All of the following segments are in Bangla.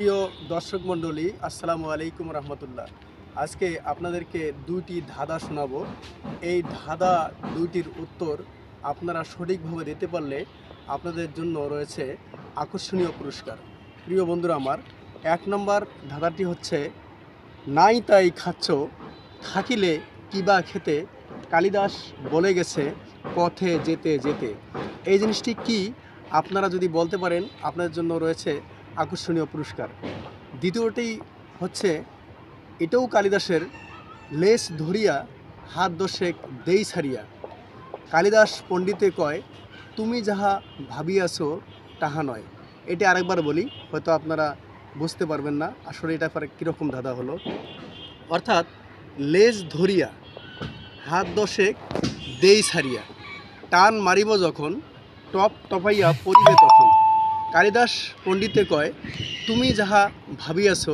প্রিয় দর্শক মণ্ডলী, আসসালামু আলাইকুম রহমতুল্লাহ। আজকে আপনাদেরকে দুইটি ধাঁধা শোনাবো। এই ধাঁধা দুইটির উত্তর আপনারা সঠিকভাবে দিতে পারলে আপনাদের জন্য রয়েছে আকর্ষণীয় পুরস্কার। প্রিয় বন্ধুরা আমার, এক নম্বর ধাঁধাটি হচ্ছে, নাই তাই খাচ্ছ, থাকিলে কিবা খেতে? কালিদাস বলে গেছে, পথে যেতে যেতে। এই জিনিসটি কি? আপনারা যদি বলতে পারেন, আপনাদের জন্য রয়েছে আকর্ষণীয় পুরস্কার। দ্বিতীয়টি হচ্ছে, এটাও কালিদাসের লেস ধরিয়া হাত দশেক দেই ছাড়িয়া। কালিদাস পণ্ডিতে কয়, তুমি যাহা ভাবিয়াছো, তাহা নয়। এটা আরেকবার বলি, হয়তো আপনারা বুঝতে পারবেন না, আসলে এটা পরে কীরকম ধাঁধা হলো। অর্থাৎ লেজ ধরিয়া হাত দশেক দেই ছাড়িয়া। টান মারিব যখন, টপ টপাইয়া পড়িবে তখন। কালিদাস পণ্ডিতে কয়, তুমি যাহা ভাবিয়াছ,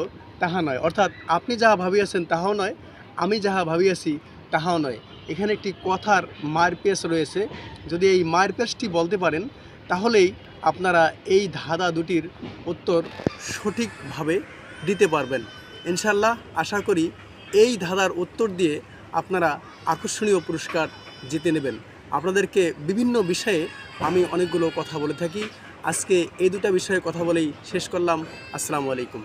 তাহা নয়। অর্থাৎ আপনি যাহা ভাবিয়াছেন, তাহাও নয়। আমি যাহা ভাবিয়াছি, তাহাও নয়। এখানে একটি কথার মায়ের পেশ রয়েছে। যদি এই মায়ের পেশটি বলতে পারেন, তাহলেই আপনারা এই ধাঁধা দুটির উত্তর সঠিকভাবে দিতে পারবেন। ইনশাল্লাহ আশা করি এই ধাঁধার উত্তর দিয়ে আপনারা আকর্ষণীয় পুরস্কার জিতে নেবেন। আপনাদেরকে বিভিন্ন বিষয়ে আমি অনেকগুলো কথা বলে থাকি। আজকে এই দুটা বিষয়ে কথা বলেই শেষ করলাম। আসসালামু আলাইকুম।